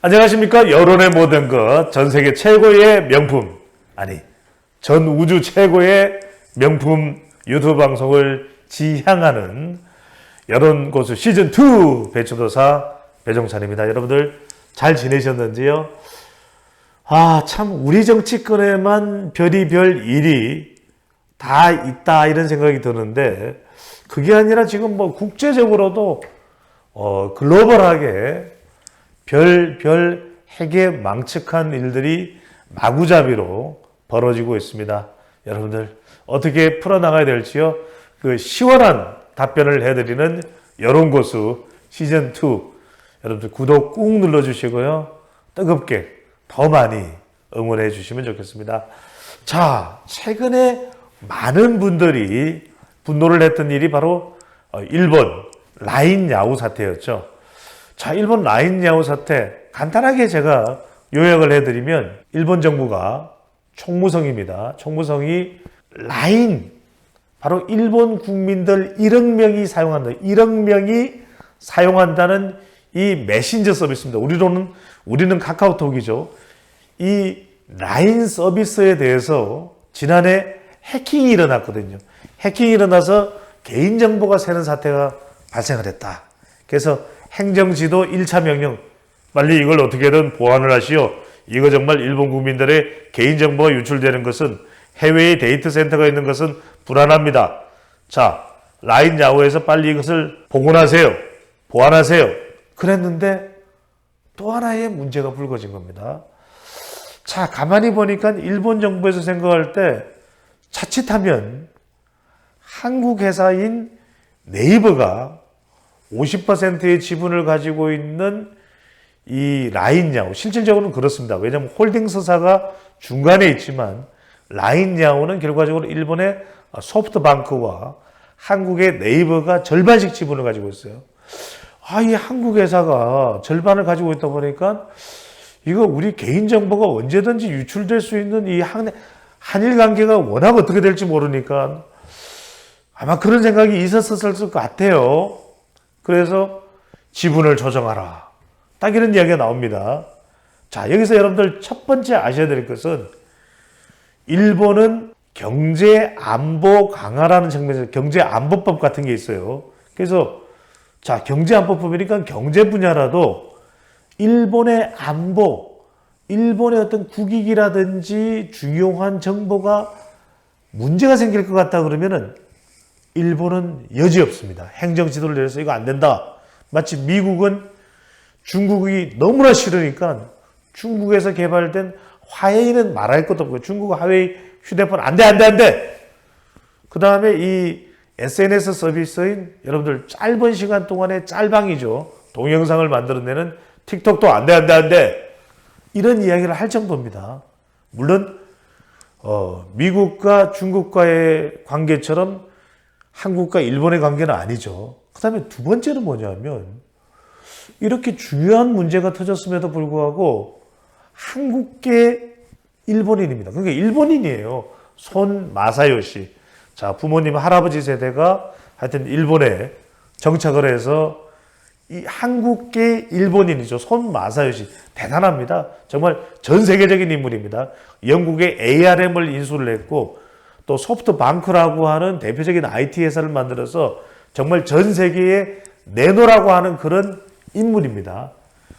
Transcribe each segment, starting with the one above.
안녕하십니까. 여론의 모든 것, 전 세계 최고의 명품, 아니, 전 우주 최고의 명품 유튜브 방송을 지향하는 여론 고수 시즌 2 배추도사 배종찬입니다. 여러분들 잘 지내셨는지요? 아, 참, 우리 정치권에만 별이별 일이 다 있다, 이런 생각이 드는데, 그게 아니라 지금 뭐 국제적으로도, 어, 글로벌하게 별, 별 핵에 망측한 일들이 마구잡이로 벌어지고 있습니다. 여러분들, 어떻게 풀어나가야 될지요? 그 시원한 답변을 해드리는 여론고수 시즌2. 여러분들 구독 꾹 눌러주시고요. 뜨겁게 더 많이 응원해 주시면 좋겠습니다. 자, 최근에 많은 분들이 분노를 했던 일이 바로 어, 일본 라인 야후 사태였죠. 자, 일본 라인 야후 사태 간단하게 제가 요약을 해드리면 일본 정부가 총무성입니다. 총무성이 라인 바로 일본 국민들 1억 명이 사용한다. 1억 명이 사용한다는 이 메신저 서비스입니다. 우리로는 우리는 카카오톡이죠. 이 라인 서비스에 대해서 지난해 해킹이 일어났거든요. 해킹이 일어나서 개인정보가 새는 사태가 발생을 했다. 그래서 행정지도 1차 명령, 빨리 이걸 어떻게든 보완을 하시오. 이거 정말 일본 국민들의 개인정보가 유출되는 것은 해외에 데이터 센터가 있는 것은 불안합니다. 자, 라인 야후에서 빨리 이것을 복원하세요. 보완하세요. 그랬는데 또 하나의 문제가 불거진 겁니다. 자, 가만히 보니까 일본 정부에서 생각할 때 자칫하면 한국 회사인 네이버가 50%의 지분을 가지고 있는 이 라인야후 실질적으로는 그렇습니다. 왜냐하면 홀딩스사가 중간에 있지만 라인야후는 결과적으로 일본의 소프트방크와 한국의 네이버가 절반씩 지분을 가지고 있어요. 아, 이 한국 회사가 절반을 가지고 있다 보니까 이거 우리 개인정보가 언제든지 유출될 수 있는 이 한, 한일 관계가 워낙 어떻게 될지 모르니까 아마 그런 생각이 있었을 것 같아요. 그래서 지분을 조정하라. 딱 이런 이야기가 나옵니다. 자, 여기서 여러분들 첫 번째 아셔야 될 것은 일본은 경제 안보 강화라는 측면에서 경제 안보법 같은 게 있어요. 그래서 자, 경제 안보법이니까 경제 분야라도 일본의 안보, 일본의 어떤 국익이라든지 중요한 정보가 문제가 생길 것 같다 그러면은 일본은 여지 없습니다. 행정 지도를 내려서 이거 안 된다. 마치 미국은 중국이 너무나 싫으니까 중국에서 개발된 화웨이는 말할 것도 없고 중국 화웨이 휴대폰 안 돼, 안 돼, 안 돼. 그 다음에 이 SNS 서비스인 여러분들 짧은 시간 동안에 짤방이죠. 동영상을 만들어내는 틱톡도 안 돼, 안 돼, 안 돼. 이런 이야기를 할 정도입니다. 물론, 어, 미국과 중국과의 관계처럼 한국과 일본의 관계는 아니죠. 그 다음에 두 번째는 뭐냐면, 이렇게 중요한 문제가 터졌음에도 불구하고 한국계 일본인입니다. 그러니까 일본인이에요. 손 마사요시. 자, 부모님 할아버지 세대가 하여튼 일본에 정착을 해서 이 한국계 일본인이죠. 손 마사요시. 대단합니다. 정말 전 세계적인 인물입니다. 영국의 ARM을 인수를 했고 또 소프트 방크라고 하는 대표적인 IT 회사를 만들어서 정말 전 세계에 내놓으라고 하는 그런 인물입니다.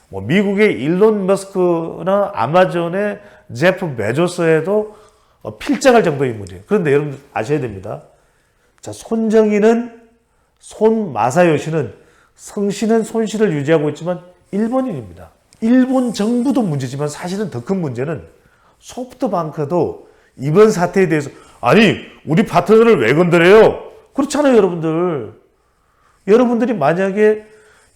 뭐 미국의 일론 머스크나 아마존의 제프 베조스에도 어, 필장할 정도의 인물이에요. 그런데 여러분 아셔야 됩니다. 자, 손정희는 손 마사요시는 성씨는 손씨를 유지하고 있지만 일본인입니다. 일본 정부도 문제지만 사실은 더 큰 문제는 소프트방크도 이번 사태에 대해서 아니 우리 파트너를 왜 건드려요? 그렇잖아요, 여러분들. 여러분들이 만약에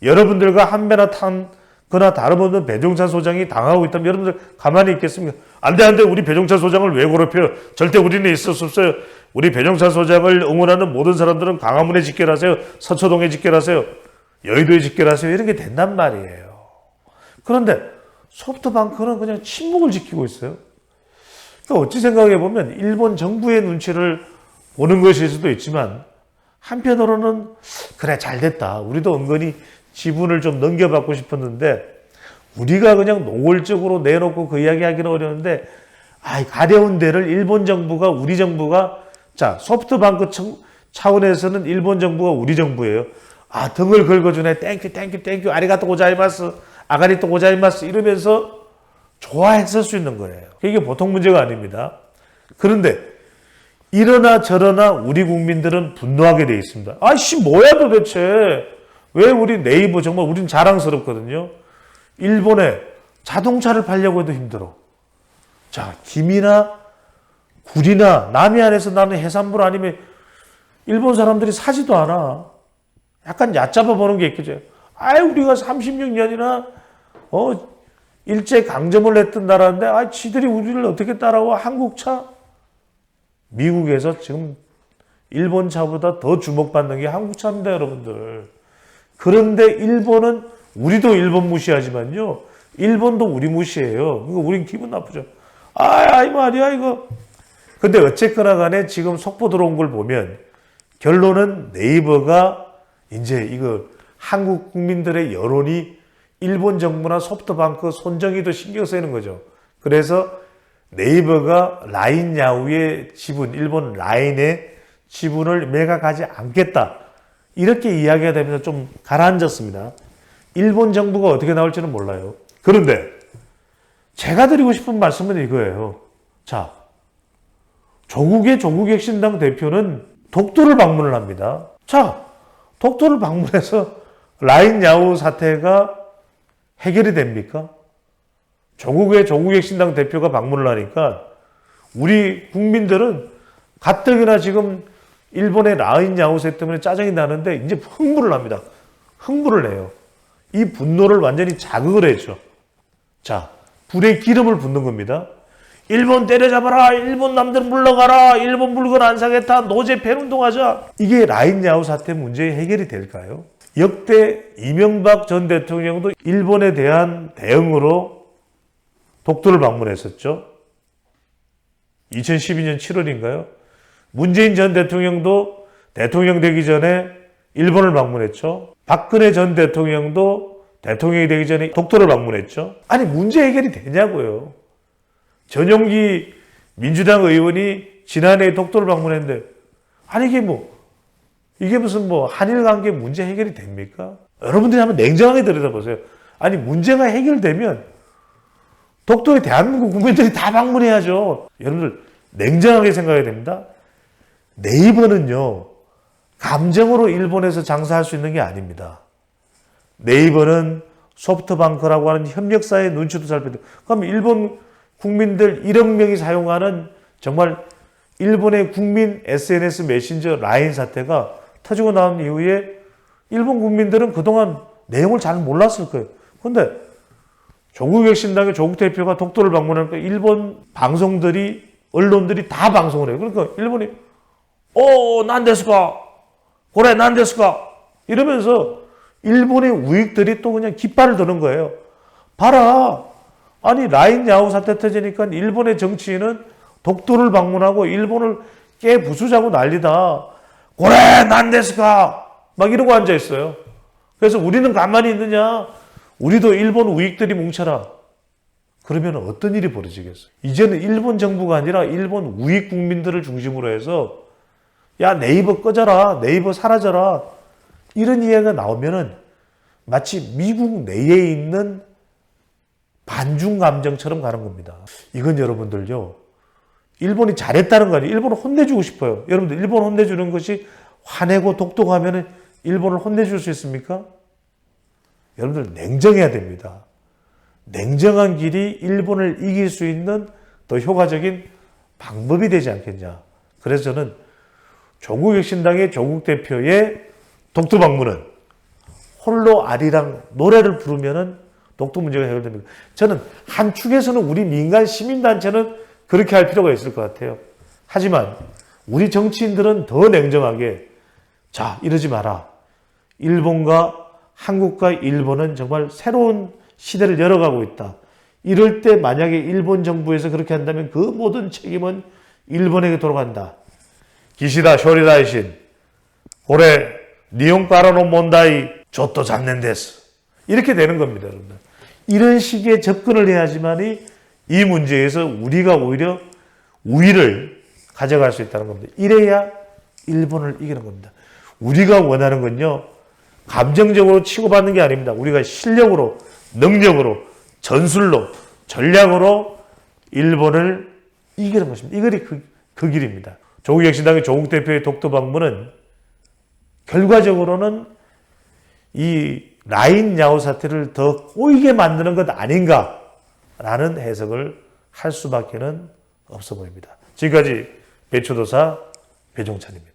여러분들과 한 배나 탄 그나 다름없는 배종찬 소장이 당하고 있다면 여러분들 가만히 있겠습니까? 안 돼, 안 돼. 우리 배종찬 소장을 왜 괴롭혀요? 절대 우리는 있을 수 없어요. 우리 배종찬 소장을 응원하는 모든 사람들은 광화문에 집결하세요. 서초동에 집결하세요. 여의도에 집결하세요. 이런 게 된단 말이에요. 그런데 소프트방크는 그냥 침묵을 지키고 있어요. 그러니까 어찌 생각해 보면 일본 정부의 눈치를 보는 것일 수도 있지만 한편으로는 그래 잘 됐다. 우리도 은근히 지분을 좀 넘겨받고 싶었는데 우리가 그냥 노골적으로 내놓고 그 이야기 하기는 어려운데, 아, 가려운 데를 일본 정부가, 우리 정부가, 자, 소프트방크 청- 차원에서는 일본 정부가 우리 정부예요. 아, 등을 긁어주네. 땡큐, 땡큐, 땡큐. 아리가또 고자이마스. 아가리또 고자이마스. 이러면서 좋아했을 수 있는 거예요. 이게 보통 문제가 아닙니다. 그런데 이러나 저러나 우리 국민들은 분노하게 돼 있습니다. 아씨 뭐야 도대체 왜 우리 네이버 정말 우린 자랑스럽거든요. 일본에 자동차를 팔려고 해도 힘들어. 자 김이나 굴이나 남해안에서 나는 해산물 아니면 일본 사람들이 사지도 않아. 약간 얕잡아 보는 게 있겠죠. 아이 우리가 36년이나 어 일제 강점을 했던 나라인데 아 지들이 우리를 어떻게 따라와? 한국 차? 미국에서 지금 일본 차보다 더 주목받는 게 한국 차입니다 여러분들. 그런데 일본은 우리도 일본 무시하지만요. 일본도 우리 무시해요. 그러니까 우린 기분 나쁘죠. 아 아이 말이야 이거. 근데 어쨌거나 간에 지금 속보 들어온 걸 보면 결론은 네이버가 이제 이거 한국 국민들의 여론이 일본 정부나 소프트방크 손정이도 신경 쓰이는 거죠. 그래서 네이버가 라인 야후의 지분, 일본 라인의 지분을 매각하지 않겠다. 이렇게 이야기가 되면서 좀 가라앉았습니다. 일본 정부가 어떻게 나올지는 몰라요. 그런데 제가 드리고 싶은 말씀은 이거예요. 자, 조국의 조국혁신당 대표는 독도를 방문을 합니다. 자, 독도를 방문해서 라인 야후 사태가 해결이 됩니까? 조국의 조국혁신당 대표가 방문을 하니까 우리 국민들은 가뜩이나 지금 일본의 라인 야후세 때문에 짜증이 나는데 이제 흥분을 합니다. 흥분을 해요. 이 분노를 완전히 자극을 해죠. 자, 불에 기름을 붓는 겁니다. 일본 때려잡아라. 일본 남들 물러가라. 일본 물건 안 사겠다. 노제 폐운동하자. 이게 라인 야후 사태 문제 해결이 될까요? 역대 이명박 전 대통령도 일본에 대한 대응으로 독도를 방문했었죠. 2012년 7월인가요? 문재인 전 대통령도 대통령 되기 전에 일본을 방문했죠. 박근혜 전 대통령도 대통령이 되기 전에 독도를 방문했죠. 아니 문제 해결이 되냐고요. 전용기 민주당 의원이 지난해 독도를 방문했는데 아니 이게 뭐 이게 무슨 뭐 한일 관계 문제 해결이 됩니까? 여러분들이 한번 냉정하게 들여다보세요. 아니 문제가 해결되면 독도에 대한민국 국민들이 다 방문해야죠. 여러분들 냉정하게 생각해야 됩니다. 네이버는요 감정으로 일본에서 장사할 수 있는 게 아닙니다. 네이버는 소프트방크라고 하는 협력사의 눈치도 잘 빼도 그럼 일본 국민들 1억 명이 사용하는 정말 일본의 국민 SNS 메신저 라인 사태가 터지고 나온 이후에 일본 국민들은 그동안 내용을 잘 몰랐을 거예요. 근데 조국 혁신당의 조국 대표가 독도를 방문하니까 일본 방송들이 언론들이 다 방송을 해요. 그러니까 일본이 오 난데스까 그래 난데스까 이러면서 일본의 우익들이 또 그냥 깃발을 드는 거예요. 봐라. 아니 라인 야후 사태 터지니까 일본의 정치인은 독도를 방문하고 일본을 깨 부수자고 난리다. 그래 난데스까 막 이러고 앉아 있어요. 그래서 우리는 가만히 있느냐? 우리도 일본 우익들이 뭉쳐라. 그러면 어떤 일이 벌어지겠어요? 이제는 일본 정부가 아니라 일본 우익 국민들을 중심으로 해서 야 네이버 꺼져라 네이버 사라져라 이런 이야기가 나오면은 마치 미국 내에 있는 반중 감정처럼 가는 겁니다. 이건 여러분들요. 일본이 잘했다는 거 아니에요. 일본을 혼내주고 싶어요. 여러분들 일본 혼내주는 것이 화내고 독독하면은 일본을 혼내줄 수 있습니까? 여러분들 냉정해야 됩니다. 냉정한 길이 일본을 이길 수 있는 더 효과적인 방법이 되지 않겠냐. 그래서 저는 조국혁신당의 조국 대표의 독도 방문은 홀로 아리랑 노래를 부르면은 독도 문제가 해결됩니다. 저는 한 축에서는 우리 민간 시민단체는 그렇게 할 필요가 있을 것 같아요. 하지만 우리 정치인들은 더 냉정하게 자 이러지 마라. 일본과 한국과 일본은 정말 새로운 시대를 열어가고 있다. 이럴 때 만약에 일본 정부에서 그렇게 한다면 그 모든 책임은 일본에게 돌아간다. 기시다 쇼리다이신 올해 니온 까라노 몬다이 조또 잡는 데스 이렇게 되는 겁니다, 여러분들. 이런 식의 접근을 해야지만이 이 문제에서 우리가 오히려 우위를 가져갈 수 있다는 겁니다. 이래야 일본을 이기는 겁니다. 우리가 원하는 건요, 감정적으로 치고받는 게 아닙니다. 우리가 실력으로, 능력으로, 전술로, 전략으로 일본을 이기는 것입니다. 이것이 그, 그 길입니다. 조국 혁신당의 조국 대표의 독도 방문은 결과적으로는 이 라인 야후 사태를 더 꼬이게 만드는 것 아닌가 라는 해석을 할 수밖에는 없어 보입니다. 지금까지 배추도사 배종찬입니다.